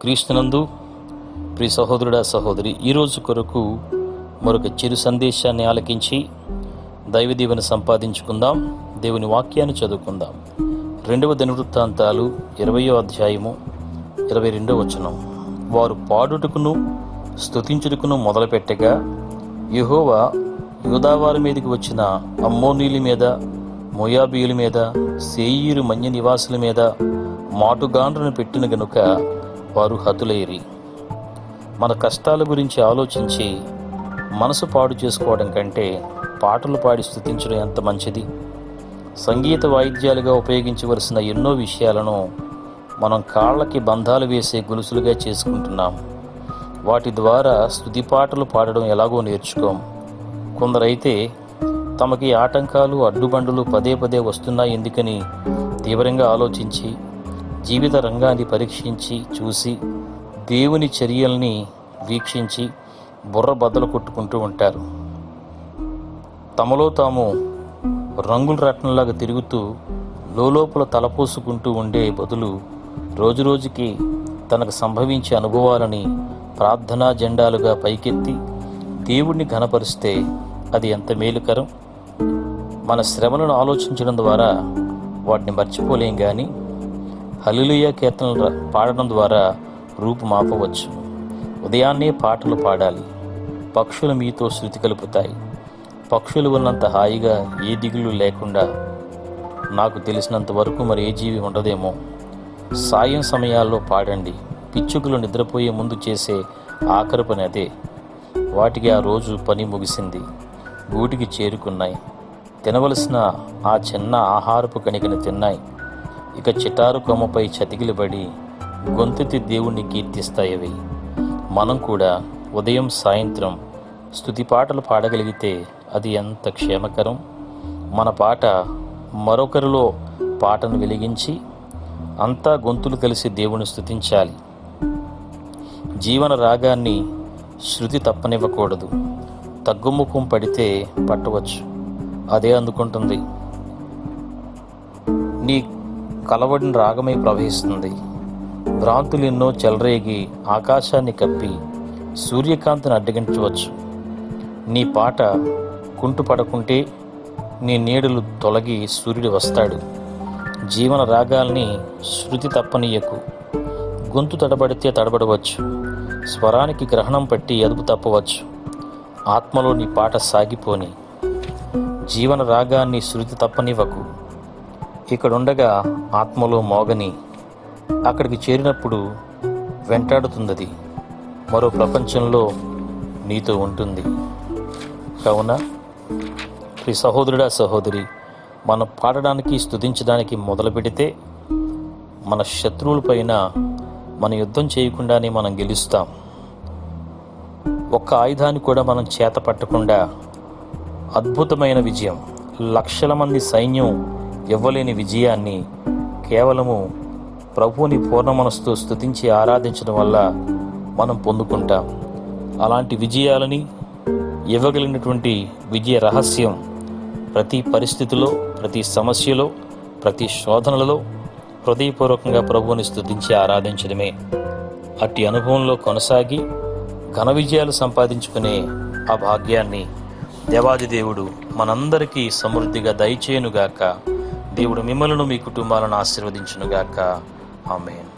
క్రీస్తునందు ప్రియ సహోదరుడా సహోదరి ఈరోజు కొరకు మరొక చిరు సందేశాన్ని ఆలకించి దైవ దీవెన సంపాదించుకుందాం. దేవుని వాక్యాన్ని చదువుకుందాం. రెండవ దినవృత్తాంతాలు ఇరవయో అధ్యాయము ఇరవై రెండో వచనం. వారు పాడుటకును స్తుతించుటకును మొదలుపెట్టగా యహోవా యూదావారి మీదకి వచ్చిన అమ్మోనీయుల మీద మోయాబీయుల మీద సేయీరు మన్య నివాసుల మీద మాటుగాండ్రను పెట్టిన గనుక వారు హతులైరి. మన కష్టాల గురించి ఆలోచించి మనసు పాడు చేసుకోవడం కంటే పాటలు పాడి స్థుతించడం ఎంత మంచిది? సంగీత వాయిద్యాలుగా ఉపయోగించవలసిన ఎన్నో విషయాలను మనం కాళ్ళకి బంధాలు వేసే గొలుసులుగా చేసుకుంటున్నాం. వాటి ద్వారా స్థుతి పాటలు పాడడం ఎలాగో నేర్చుకోం. కొందరైతే తమకి ఆటంకాలు అడ్డుబండులు పదే పదే వస్తున్నాయి ఎందుకని తీవ్రంగా ఆలోచించి జీవిత రంగాన్ని పరీక్షించి చూసి దేవుని చర్యల్ని వీక్షించి బుర్ర బద్దలు కొట్టుకుంటూ ఉంటారు. తమలో తాము రంగుల రత్నంలాగా తిరుగుతూ లోపల తలపోసుకుంటూ ఉండే బదులు రోజురోజుకి తనకు సంభవించే అనుభవాలని ప్రార్థనా జెండాలుగా పైకెత్తి దేవుణ్ణి ఘనపరిస్తే అది ఎంత మేలుకరం? మన శ్రమలను ఆలోచించడం ద్వారా వాటిని మర్చిపోలేం కానీ హలిలుయ కీర్తనలు పాడడం ద్వారా రూపుమాపవచ్చు. ఉదయాన్నే పాటలు పాడాలి. పక్షులు మీతో శృతి కలుపుతాయి. పక్షులు ఉన్నంత హాయిగా ఏ దిగులు లేకుండా నాకు తెలిసినంత వరకు మరి ఏ జీవి ఉండదేమో. సాయం సమయాల్లో పాడండి. పిచ్చుకలు నిద్రపోయే ముందు చేసే ఆఖరి పని అదే. వాటికి ఆ రోజు పని ముగిసింది. గూటికి చేరుకున్నాయి. తినవలసిన ఆ చిన్న ఆహారపు కణికని తిన్నాయి. ఇక చిటారు కొమ్మపై చతికిలబడి గొంతుతి దేవుణ్ణి కీర్తిస్తాయవి. మనం కూడా ఉదయం సాయంత్రం స్తుతి పాటలు పాడగలిగితే అది ఎంత క్షేమకరం? మన పాట మరొకరిలో పాటను వెలిగించి అంతా గొంతులు కలిసి దేవుని స్తుతించాలి. జీవన రాగాన్ని శృతి తప్పనివ్వకూడదు. తగ్గుముఖం పడితే పట్టవచ్చు. అదే అందుకుంటుంది. నీ కలవడిన రాగమై ప్రవహిస్తుంది. భ్రాంతులెన్నో చెలరేగి ఆకాశాన్ని కప్పి సూర్యకాంతిని అడ్డగించవచ్చు. నీ పాట కుంటుపడకుంటే నీ నీడలు తొలగి సూర్యుడు వస్తాడు. జీవన రాగాల్ని శృతి తప్పనీయకు. గొంతు తడబడితే తడబడవచ్చు. స్వరానికి గ్రహణం పట్టి అదుపు తప్పవచ్చు. ఆత్మలో నీ పాట సాగిపోని. జీవన రాగాన్ని శృతి తప్పనివ్వకు ఇక్కడుండగా ఆత్మలో మోగని అక్కడికి చేరినప్పుడు వెంటాడుతుందది. మరో ప్రపంచంలో నీతో ఉంటుంది. కావున ప్రి సహోదరుడా సహోదరి మనం పాడడానికి స్తుతించడానికి మొదలు పెడితే మన శత్రువులపైన మన యుద్ధం చేయకుండానే మనం గెలుస్తాం. ఒక్క ఆయుధాన్ని కూడా మనం చేత పట్టకుండా అద్భుతమైన విజయం. లక్షల మంది సైన్యం ఇవ్వలేని విజయాన్ని కేవలము ప్రభువుని పూర్ణ మనసుతో స్థుతించి ఆరాధించడం వల్ల మనం పొందుకుంటాం. అలాంటి విజయాలని ఇవ్వగలిగినటువంటి విజయ రహస్యం ప్రతి పరిస్థితిలో ప్రతి సమస్యలో ప్రతి శోధనలలో హృదయపూర్వకంగా ప్రభువుని స్థుతించి ఆరాధించడమే. అట్టి అనుభవంలో కొనసాగి ఘన విజయాలు సంపాదించుకునే ఆ భాగ్యాన్ని దేవాది దేవుడు మనందరికీ సమృద్ధిగా దయచేయునుగాక. దేవుడు మిమ్మలను మీ కుటుంబాలను ఆశీర్వదించునుగాక. ఆమెను.